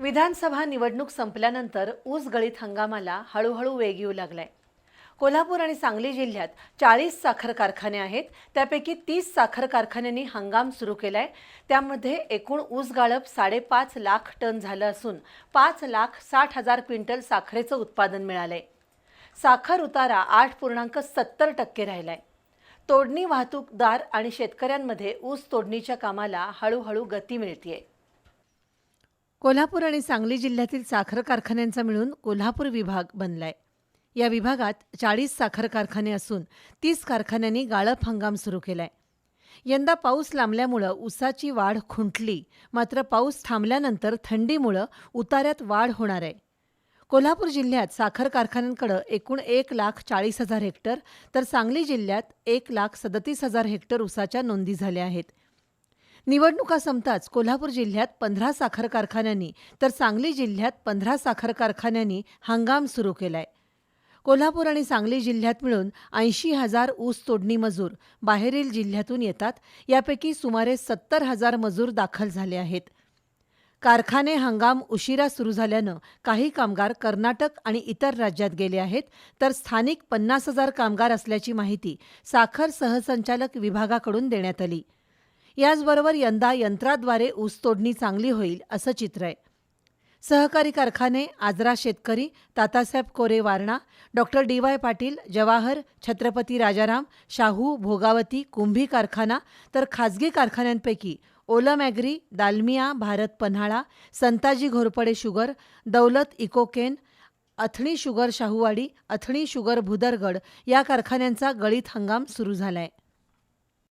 विधानसभा निवडणूक संपल्यानंतर ऊस गळीत हंगामाला हळूहळू वेग येऊ लागलाय. कोल्हापूर आणि सांगली जिल्ह्यात चाळीस साखर कारखाने आहेत. त्यापैकी तीस साखर कारखान्यांनी हंगाम सुरू केलाय. त्यामध्ये एकूण ऊस गाळप साडेपाच लाख टन झालं असून पाच लाख साठ हजार क्विंटल साखरेचं उत्पादन मिळालंय. साखर उतारा आठ पूर्णांक सत्तर टक्के राहिलाय. तोडणी वाहतूकदार आणि शेतकऱ्यांमध्ये ऊस तोडणीच्या कामाला हळूहळू गती मिळतीये. कोल्हापूर आणि सांगली जिल्ह्यातील साखर कारखान्यांचा मिळून कोल्हापूर विभाग बनलाय. या विभागात चाळीस साखर कारखाने असून तीस कारखान्यांनी गाळप हंगाम सुरू केलाय. यंदा पाऊस लांबल्यामुळं ऊसाची वाढ खुंटली मात्र पाऊस थांबल्यानंतर थंडीमुळं उतार्यात वाढ होणार आहे. कोल्हापूर जिल्ह्यात साखर कारखान्यांकडं एकूण एक लाख चाळीस हजार हेक्टर तर सांगली जिल्ह्यात एक लाख सदतीस हजार हेक्टर ऊसाच्या नोंदी झाल्या आहेत. निवडणुका संपताच कोल्हापूर जिल्ह्यात पंधरा साखर कारखान्यांनी तर सांगली जिल्ह्यात पंधरा साखर कारखान्यांनी हंगाम सुरू केलाय. कोल्हापूर आणि सांगली जिल्ह्यात मिळून ऐंशी हजार ऊस तोडणी मजूर बाहेरील जिल्ह्यातून येतात. यापैकी सुमारे सत्तर हजार मजूर दाखल झाले आहेत. कारखाने हंगाम उशिरा सुरू झाल्यानं काही कामगार कर्नाटक आणि इतर राज्यात गेले आहेत. तर स्थानिक पन्नास हजार कामगार असल्याची माहिती साखर सहसंचालक विभागाकडून देण्यात आली. याचबरोबर यंदा यंत्राद्वारे ऊसतोडणी चांगली होईल असं चित्र आहे. सहकारी कारखाने आजरा शेतकरी Tatasaheb Kore Warana doctor D Y Patil Jawahar Chhatrapati Rajaram Shahu Bhogawati Kumbhi कारखाना तर खाजगी कारखान्यांपैकी Olam agri Dalmia Bharat Panhala Santaji Ghorpade sugar Daulat Ecocane Athani sugar Shahuwadi Athani sugar Bhudargad या कारखान्यांचा गळीत हंगाम सुरू झालाय.